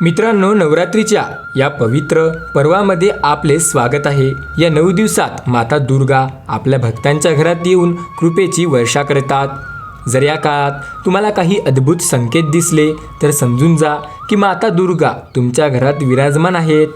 मित्रांनो नवरात्रीच्या या पवित्र पर्वामध्ये आपले स्वागत आहे. या नऊ दिवसात माता दुर्गा आपल्या भक्तांच्या घरात येऊन कृपेची वर्षा करतात. जर या काळात तुम्हाला काही अद्भुत संकेत दिसले तर समजून जा की माता दुर्गा तुमच्या घरात विराजमान आहेत.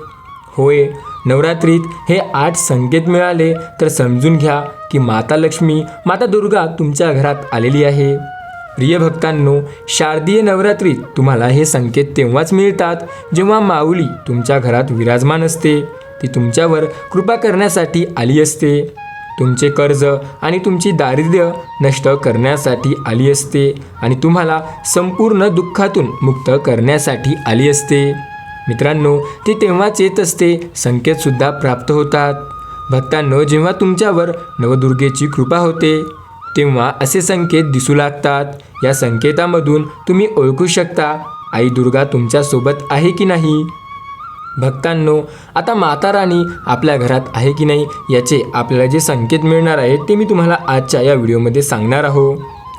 होय नवरात्रीत हे आठ संकेत मिळाले तर समजून घ्या की माता लक्ष्मी माता दुर्गा तुमच्या घरात आलेली आहे. प्रिय भक्तांनो शारदीय नवरात्रीत तुम्हाला हे संकेत तेव्हाच मिळतात जेव्हा माऊली तुमच्या घरात विराजमान असते. ती तुमच्यावर कृपा करण्यासाठी आली असते. तुमचे कर्ज आणि तुमची दारिद्र्य नष्ट करण्यासाठी आली असते आणि तुम्हाला संपूर्ण दुःखातून मुक्त करण्यासाठी आली असते. मित्रांनो ती तेव्हाच येत असते संकेतसुद्धा प्राप्त होतात. भक्तांनो जेव्हा तुमच्यावर नवदुर्गेची कृपा होते तेव्हा असे संकेत दिसू लागतात. या संकेतामधून तुम्ही ओळखू शकता आई दुर्गा तुमच्यासोबत आहे की नाही? भक्तांनो आता माता राणी आपल्या घरात आहे की नाही याचे आपल्याला जे संकेत मिळणार आहेत ते मी तुम्हाला आजच्या या व्हिडिओमध्ये सांगणार आहो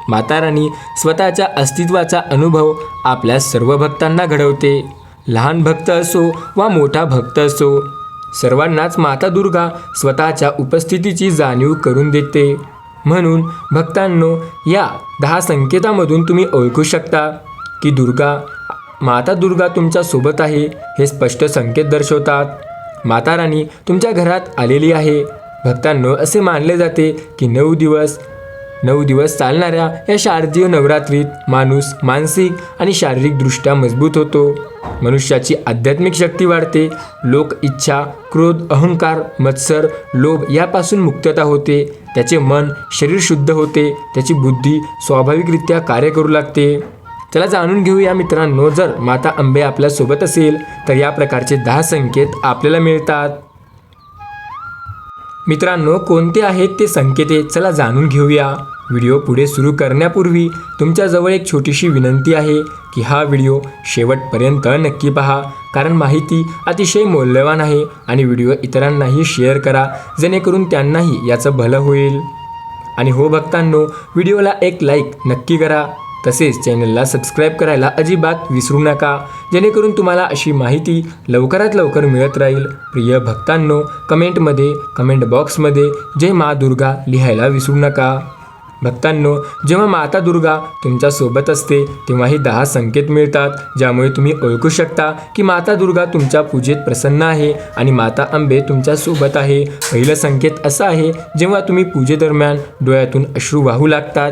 माता राणी स्वतःच्या अस्तित्वाचा अनुभव आपल्या सर्व भक्तांना घडवते. लहान भक्त असो वा मोठा भक्त असो सर्वांनाच माता दुर्गा स्वतःच्या उपस्थितीची जाणीव करून देते. म्हणून भक्तांनो या दहा संकेतामधून तुम्ही ओळखू शकता की दुर्गा माता दुर्गा तुमच्यासोबत आहे हे स्पष्ट संकेत दर्शवतात. माता राणी तुमच्या घरात आलेली आहे. भक्तांनो असे मानले जाते की नऊ दिवस नऊ दिवस चालणाऱ्या या शारदीय नवरात्रीत माणूस मानसिक आणि शारीरिकदृष्ट्या मजबूत होतो. मनुष्याची आध्यात्मिक शक्ती वाढते. लोक इच्छा क्रोध अहंकार मत्सर लोभ यापासून मुक्तता होते. त्याचे मन शरीर शुद्ध होते. त्याची बुद्धी स्वाभाविकरित्या कार्य करू लागते. चला जाणून घेऊया मित्रांनो जर माता आंबे आपल्यासोबत असेल तर या प्रकारचे दहा संकेत आपल्याला मिळतात. मित्रांनो कोणते आहेत ते संकेते चला जाणून घेऊया. व्हिडिओ पुढे सुरू करण्यापूर्वी तुमच्याजवळ एक छोटीशी विनंती आहे की हा व्हिडिओ शेवटपर्यंत नक्की पहा. कारण माहिती अतिशय मौल्यवान आहे आणि व्हिडिओ इतरांनाही शेअर करा जेणेकरून त्यांनाही याचं भलं होईल. आणि हो भक्तांनो व्हिडिओला एक लाईक नक्की करा. तसेच चॅनलला सबस्क्राईब करायला अजिबात विसरू नका जेणेकरून तुम्हाला अशी माहिती लवकरात लवकर मिळत राहील. प्रिय भक्तांनो कमेंटमध्ये कमेंट बॉक्समध्ये जय मा दुर्गा लिहायला विसरू नका. भक्तांनो जेव्हा माता दुर्गा तुमच्यासोबत असते तेव्हाही दहा संकेत मिळतात ज्यामुळे तुम्ही ओळखू शकता की माता दुर्गा तुमच्या पूजेत प्रसन्न आहे आणि माता आंबे तुमच्यासोबत आहे. पहिलं संकेत असं आहे जेव्हा तुम्ही पूजेदरम्यान डोळ्यातून अश्रू वाहू लागतात.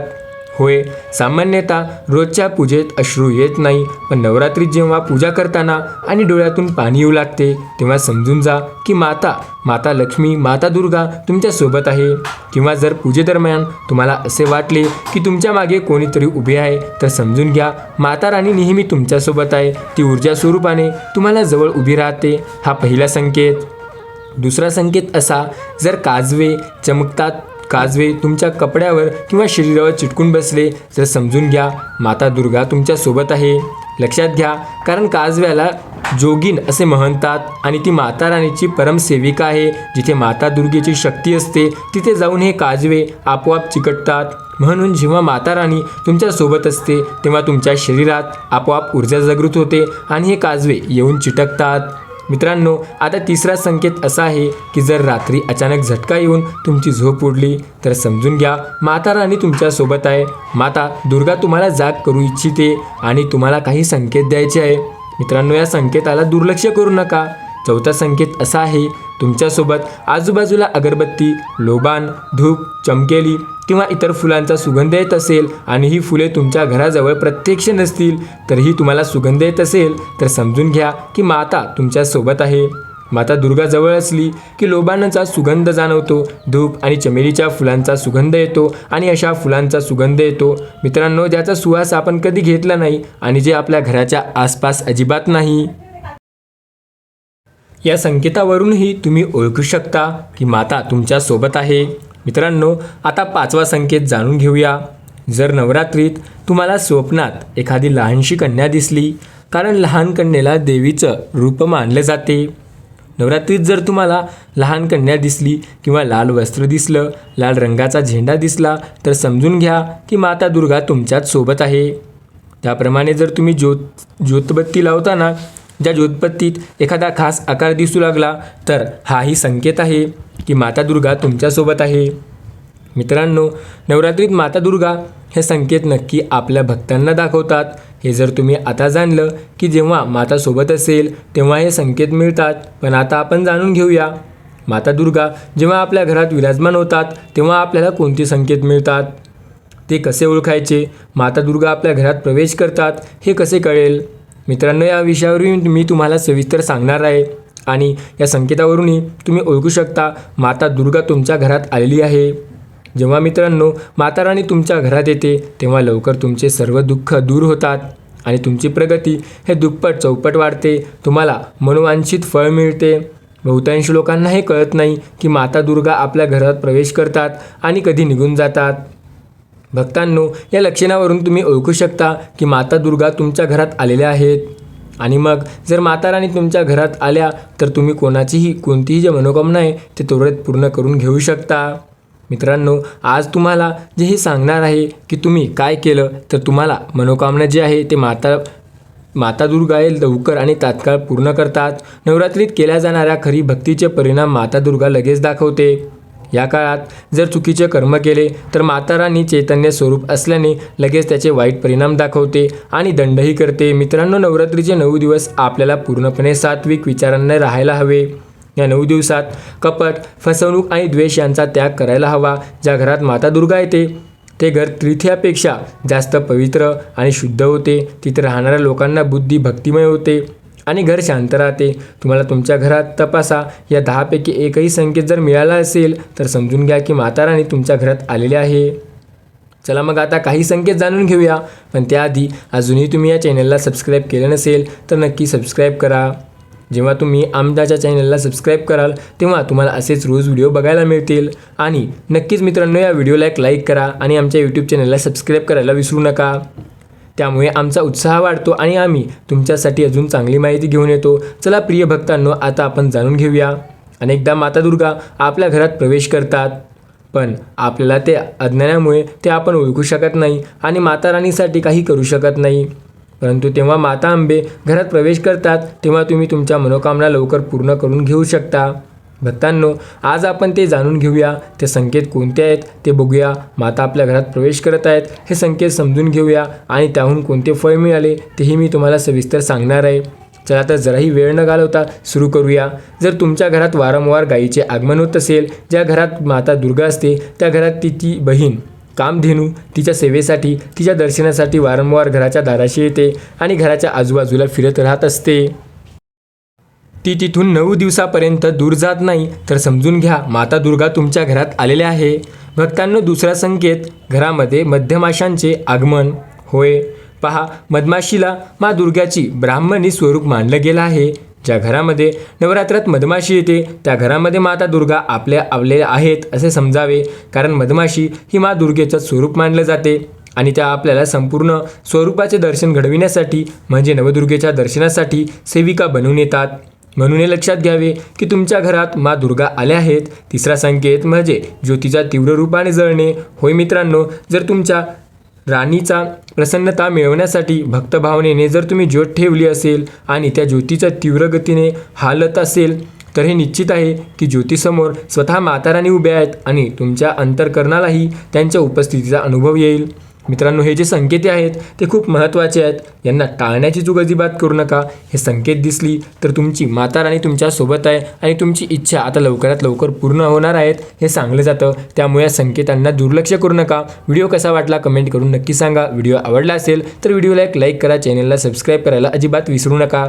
होय. सामान्यतः रोजच्या पूजेत अश्रू येत नाही पण नवरात्रीत जेव्हा पूजा करताना आणि डोळ्यातून पाणी येऊ लागते तेव्हा समजून जा की माता माता लक्ष्मी माता दुर्गा तुमच्यासोबत आहे. किंवा जर पूजेदरम्यान तुम्हाला असे वाटले की तुमच्या मागे कोणीतरी उभे आहे तर समजून घ्या माता राणी नेहमी तुमच्यासोबत आहे. ती ऊर्जा स्वरूपाने तुम्हाला जवळ उभी राहते. हा पहिला संकेत. दुसरा संकेत असा जर काजवे चमकतात काजवे तुमच्या कपड्यावर किंवा शरीरावर चिटकून बसले तर समजून घ्या माता दुर्गा तुमच्यासोबत आहे. लक्षात घ्या कारण काजव्याला जोगीन असे म्हणतात आणि ती माता राणीची परमसेविका आहे. जिथे माता दुर्गेची शक्ती असते तिथे जाऊन हे काजवे आपोआप चिकटतात. म्हणून जेव्हा माता राणी तुमच्यासोबत असते तेव्हा तुमच्या शरीरात आपोआप ऊर्जा जागृत होते आणि हे काजवे येऊन चिटकतात. मित्रांनो आता तिसरा संकेत असा आहे की जर रात्री अचानक झटका येऊन तुमची झोप उडली तर समजून घ्या माता राणी तुमच्यासोबत आहे. माता दुर्गा तुम्हाला जाग करू इच्छिते आणि तुम्हाला काही संकेत द्यायचे आहे. मित्रांनो या संकेताला दुर्लक्ष करू नका. चौथा संकेत असा आहे तुमच्यासोबत आजूबाजूला अगरबत्ती लोबान धूप चमकेली किंवा इतर फुलांचा सुगंध येत असेल आणि ही फुले तुमच्या घराजवळ प्रत्यक्ष नसतील तरीही तुम्हाला सुगंध येत असेल तर समजून घ्या की माता तुमच्यासोबत आहे. माता दुर्गा जवळ असली की लोबानाचा सुगंध जाणवतो धूप आणि चमेलीच्या फुलांचा सुगंध येतो आणि अशा फुलांचा सुगंध येतो. मित्रांनो ज्याचा सुवास आपण कधी घेतला नाही आणि जे आपल्या घराच्या आसपास अजिबात नाही. या संकेतावरूनही तुम्ही ओळखू शकता की माता तुमच्यासोबत आहे. मित्रांनो आता पाचवा संकेत जाणून घेऊया. जर नवरात्रीत तुम्हाला स्वप्नात एखादी लहानशी कन्या दिसली कारण लहान कन्येला देवीचं रूप मानले जाते. नवरात्रीत जर तुम्हाला लहान कन्या दिसली किंवा लाल वस्त्र दिसलं लाल रंगाचा झेंडा दिसला तर समजून घ्या की माता दुर्गा तुमच्याच सोबत आहे. त्याप्रमाणे जर तुम्ही ज्योत ज्योतबत्ती लावताना ज्या ज्योतपत्तीत एखादा खास आकार दिसू लागला तर हाही संकेत आहे की माता दुर्गा तुमच्यासोबत आहे. मित्रांनो नवरात्रीत माता दुर्गा हे संकेत नक्की आपल्या भक्तांना दाखवतात. हे जर तुम्ही आता जाणलं की जेव्हा माता सोबत असेल तेव्हा हे संकेत मिळतात. पण आता आपण जाणून घेऊया. माता दुर्गा जेव्हा आपल्या घरात विराजमान होतात तेव्हा आपल्याला कोणते संकेत मिळतात? ते कसे ओळखायचे? माता दुर्गा आपल्या घरात प्रवेश करतात हे कसे कळेल? मित्रांनो या विषयावरून मी तुम्हाला सविस्तर सांगणार आहे आणि या संकेतावरूनही तुम्ही ओळखू शकता माता दुर्गा तुमच्या घरात आलेली आहे. जेव्हा मित्रांनो माता राणी तुमच्या घरात येते तेव्हा लवकर तुमचे सर्व दुःख दूर होतात आणि तुमची प्रगती हे दुप्पट चौपट वाढते. तुम्हाला मनोवांछित फळ मिळते. बहुतांश लोकांना हे कळत नाही की माता दुर्गा आपल्या घरात प्रवेश करतात आणि कधी निघून जातात. भक्तांनो या लक्षणावरून तुम्ही ओळखू शकता की माता दुर्गा तुमच्या घरात आलेल्या आहेत. आणि मग जर माता राणी तुमच्या घरात आल्या तर तुम्ही कोणाचीही कोणतीही जे मनोकामना आहे ते त्वरित पूर्ण करून घेऊ शकता. मित्रांनो आज तुम्हाला जे हे सांगणार आहे की तुम्ही काय केलं तर तुम्हाला मनोकामना जे आहे ते माता माता दुर्गा लवकर आणि तात्काळ पूर्ण करतात. नवरात्रीत केल्या जाणाऱ्या खरी भक्तीचे परिणाम माता दुर्गा लगेच दाखवते. या काळात जर चुकीचे कर्म केले तर माता राणी चैतन्य स्वरूप असल्याने लगेच त्याचे वाईट परिणाम दाखवते आणि दंडही करते. मित्रांनो नवरात्रीचे नऊ दिवस आपल्याला पूर्णपणे सात्विक विचारांना राहायला हवे. या नऊ दिवसात कपट फसवणूक आणि द्वेष यांचा त्याग करायला हवा ज्या घरात माता दुर्गा येते. ते घर त्रिथ्यापेक्षा जास्त पवित्र आणि शुद्ध होते. तिथे राहणाऱ्या लोकांना बुद्धी भक्तिमय होते. आणि घर शांत राहते. तुम्हाला तुमच्या घरात तपासा. या दहापैकी एकही संकेत जर मिळाला असेल तर समजून घ्या की माता राणी तुमच्या घरात आलेली आहे. चला मग आता काही संकेत जाणून घेऊया. पण त्याआधी अजूनही तुम्ही या चॅनलला सबस्क्राईब केलं नसेल तर नक्की सबस्क्राईब करा. जेव्हा तुम्ही आमदाच्या चॅनलला सबस्क्राईब कराल तेव्हा तुम्हाला असेच रोज व्हिडिओ बघायला मिळतील. आणि नक्कीच मित्रांनो या व्हिडिओला एक लाईक करा आणि आमच्या यूट्यूब चॅनलला सबस्क्राईब करायला विसरू नका. त्यामुळे आमचा उत्साह वाढतो आणि आम्ही तुमच्यासाठी अजून चांगली माहिती घेऊन येतो. चला प्रिय भक्तांनो आता आपण जाणून घेऊया. अनेकदा माता दुर्गा आपल्या घरात प्रवेश करतात पण आपल्याला ते अज्ञानामुळे ते आपण ओळखू शकत नाही आणि माता राणीसाठी काही करू शकत नाही. परंतु तेव्हा माता आंबे घरात प्रवेश करतात तेव्हा तुम्ही तुमच्या मनोकामना लवकर पूर्ण करून घेऊ शकता. भक्तांनो आज आपण ते जाणून घेऊया ते संकेत कोणते आहेत ते बघूया. माता आपल्या घरात प्रवेश करत आहेत हे संकेत समजून घेऊया आणि त्याहून कोणते फळ मिळाले तेही मी तुम्हाला सविस्तर सांगणार आहे. चला तर जराही वेळ न घालवता सुरू करूया. जर तुमच्या घरात वारंवार गायीचे आगमन होत असेल ज्या घरात माता दुर्गा असते त्या घरात ती ती बहीण कामधेनू तिच्या सेवेसाठी तिच्या दर्शनासाठी वारंवार घराच्या दाराशी येते आणि घराच्या आजूबाजूला फिरत राहत असते. ती तिथून नऊ दिवसापर्यंत दूर जात नाही. तर समजून घ्या माता दुर्गा तुमच्या घरात आलेल्या आहे. भक्तांनो दुसरा संकेत घरामध्ये मध्यमाशांचे आगमन. होय. पहा मधमाशीला मा दुर्गाची ब्राह्मणी स्वरूप मानलं गेलं आहे. ज्या घरामध्ये नवरात्रात मधमाशी येते त्या घरामध्ये माता दुर्गा आपल्या आवलेल्या आहेत असे समजावे. कारण मधमाशी ही मा दुर्गेचं स्वरूप मानलं जाते. आणि त्या आपल्याला संपूर्ण स्वरूपाचे दर्शन घडविण्यासाठी म्हणजे नवदुर्गेच्या दर्शनासाठी सेविका बनवून येतात. म्हणून हे लक्षात घ्यावे की तुमच्या घरात मा दुर्गा आल्या आहेत. तिसरा संकेत म्हणजे ज्योतीच्या तीव्र रूपाने जळणे. होय मित्रांनो जर तुमच्या राणीचा प्रसन्नता मिळवण्यासाठी भक्तभावनेने जर तुम्ही ज्योत ठेवली असेल आणि त्या ज्योतीच्या तीव्र गतीने हालत असेल तर हे निश्चित आहे की ज्योतीसमोर स्वतः माताराणी उभ्या आहेत आणि तुमच्या अंतरकरणालाही त्यांच्या उपस्थितीचा अनुभव येईल. मित्रांनो हे जे संकेत आहेत ते खूप महत्त्वाचे आहेत. यांना टाळण्याची चूक अजिबात करू नका. हे संकेत दिसली तर तुमची माता राणी तुमच्यासोबत आहे आणि तुमची इच्छा आता लवकरात लवकर पूर्ण होणार आहेत हे सांगलं जातं. त्यामुळे या संकेतांना दुर्लक्ष करू नका. व्हिडिओ कसा वाटला कमेंट करून नक्की सांगा. व्हिडिओ आवडला असेल तर व्हिडिओला एक लाईक करा. चॅनलला सबस्क्राईब करायला अजिबात विसरू नका.